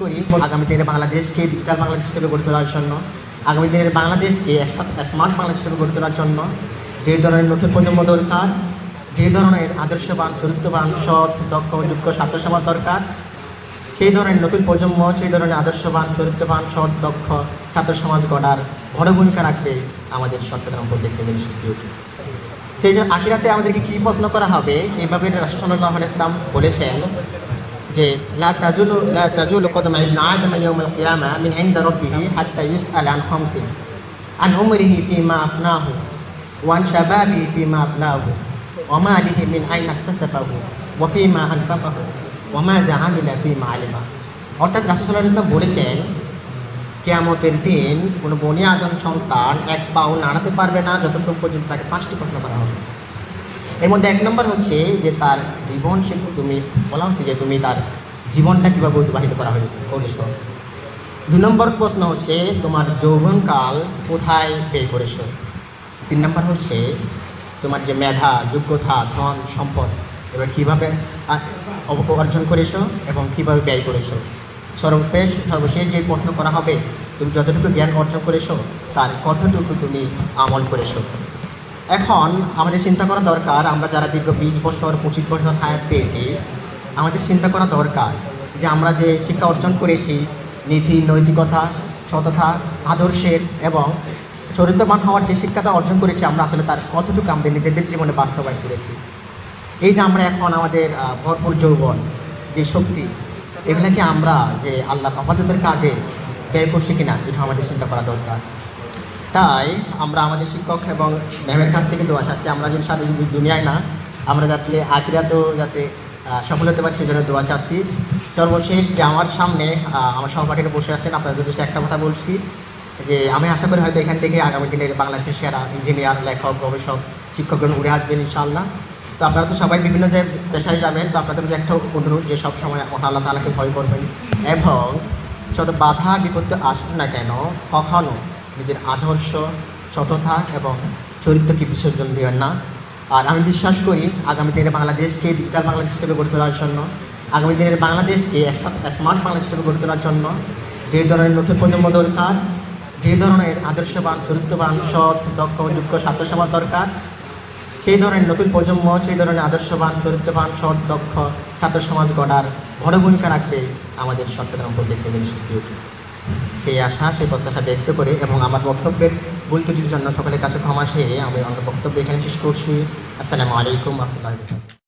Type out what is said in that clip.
করি, আগামী দিনে বাংলাদেশকে ডিজিটাল বাংলাদেশ হিসেবে গড়ে তোলার জন্য, আগামী দিনের বাংলাদেশকে স্মার্ট বাংলাদেশ হিসেবে গড়ে তোলার জন্য যে ধরনের নতুন প্রজন্ম দরকার, যে ধরনের আদর্শবান, চরিত্রবান, সৎ, দক্ষ, যোগ্য ছাত্র সমাজ দরকার, সেই ধরনের নতুন প্রজন্ম, সেই ধরনের আদর্শবান, চরিত্রবান, সৎ, দক্ষ ছাত্র সমাজ গড়ার বড় ভূমিকা রাখবে আমাদের চট্টগ্রাম পলিটেকনিক ইনস্টিটিউট সেই যে আকিরাতে আমাদেরকে কী প্রশ্ন করা হবে রাসূলুল্লাহ আলাইহিস ইসলাম বলেছেন যে লা তাজুলু লা তাজুলু কদমা ইবনে আদম ইয়াউমাল কিয়ামা মিন ইনদা রাব্বিহি হাত্তা আন খামসিন আন উমরিহি ফীমা আফনাহু ওয়া আন শাবাবিহি ফীমা আবলাহু ওয়া মালিহি মিন আইনা ইকতাসাবাহু ওয়া ফীমা আনফাকাহু ওয়া মাযা আমিলা ফীমা আলিমা অর্থাৎ রাসূল সাল্লাল্লাহু আলাইহি ওয়াসাল্লাম বলেছেন, কেয়ামতের দিন কোনো বনি আদম সন্তান এক পাও নাড়াতে পারবে না, যতক্ষণ পর্যন্ত তাকে পাঁচটি প্রশ্ন করা হবে। এর মধ্যে এক নম্বর হচ্ছে যে তার জীবন সে তুমি, বলা হচ্ছে যে তুমি তার জীবনটা কীভাবে অতিবাহিত করা হয়েছে, করেছ? দু নম্বর প্রশ্ন হচ্ছে, তোমার যৌবনকাল কোথায় ব্যয় করেছ? তিন নম্বর হচ্ছে, তোমার যে মেধা, যোগ্যতা, ধন, সম্পদ, এবার কীভাবে অর্জন করেছ এবং কীভাবে ব্যয় করেছ? সর্বশেষ সর্বশেষ যে প্রশ্ন করা হবে, তুমি যতটুকু জ্ঞান অর্জন করেছ, তার কতটুকু তুমি আমল করেছ? এখন আমাদের চিন্তা করা দরকার, আমরা যারা দীর্ঘ বিশ বছর, পঁচিশ বছর হায়াত পেয়েছি, আমাদের চিন্তা করা দরকার যে আমরা যে শিক্ষা অর্জন করেছি, নীতি, নৈতিকতা, সততা, আদর্শের এবং চরিত্রবান হওয়ার যে শিক্ষাটা অর্জন করেছি, আমরা আসলে তার কতটুকু আমাদের নিজেদের জীবনে বাস্তবায়ন করেছি। এই যে আমরা এখন আমাদের ভরপুর যৌবন, যে শক্তি, এগুলাকে আমরা যে আল্লাহ আপাততের কাজে ব্যয় করছি কিনা এটা আমাদের চিন্তা করা দরকার। তাই আমরা আমাদের শিক্ষক এবং ম্যামের কাছ থেকে দোয়া চাচ্ছি, আমরা যদি সাথে যদি দুনিয়ায় না, আমরা যাতে আখিরাতেও যাতে সফল হতে পারি, সেই জন্য দোয়া চাচ্ছি। সর্বশেষ যে আমার সামনে আমার সহপাঠীরা বসে আছেন, আপনাদের উদ্দেশ্যে একটা কথা বলছি, যে আমি আশা করি হয়তো এখান থেকে আগামী দিনের বাংলাদেশের সেরা ইঞ্জিনিয়ার, লেখক, গবেষক, শিক্ষকগণ উড়ে আসবেন, ইনশাআল্লাহ। তো আপনারা তো সবাই বিভিন্ন যে পেশায় যাবেন, তো আপনাদের যে একটা অনুরোধ যে সব সময় আল্লাহ তালাকে ভয় করবেন এবং যত বাধা বিপত্তি আসুক না কেন, কখনো নিজের আদর্শ, সততা এবং চরিত্রকে বিসর্জন দিবেন না। আর আমি বিশ্বাস করি আগামী দিনে বাংলাদেশকে ডিজিটাল বাংলাদেশ হিসেবে গড়ে তোলার জন্য, আগামী দিনের বাংলাদেশকে স্মার্ট বাংলাদেশ হিসেবে গড়ে তোলার জন্য যে ধরনের নতুন প্রজন্ম দরকার, যে ধরনের আদর্শবান, চরিত্রবান, সৎ, দক্ষ, যোগ্য ছাত্র সমাজ দরকার, সেই ধরনের নতুন প্রজন্ম, সেই ধরনের আদর্শবান, চরিত্রবান, সৎ, দক্ষ ছাত্র সমাজ গড়ার বড় ভূমিকা রাখবে আমাদের চট্টগ্রাম পলিটেকনিক ইনস্টিটিউট সেই আশা, সেই প্রত্যাশা ব্যক্ত করে এবং আমার বক্তব্যের ভুল ত্রুটির জন্য সকলের কাছে ক্ষমা সেরে আমি আমার বক্তব্য এখানে শেষ করছি। আসসালামু আলাইকুম রহমতুল্লাহ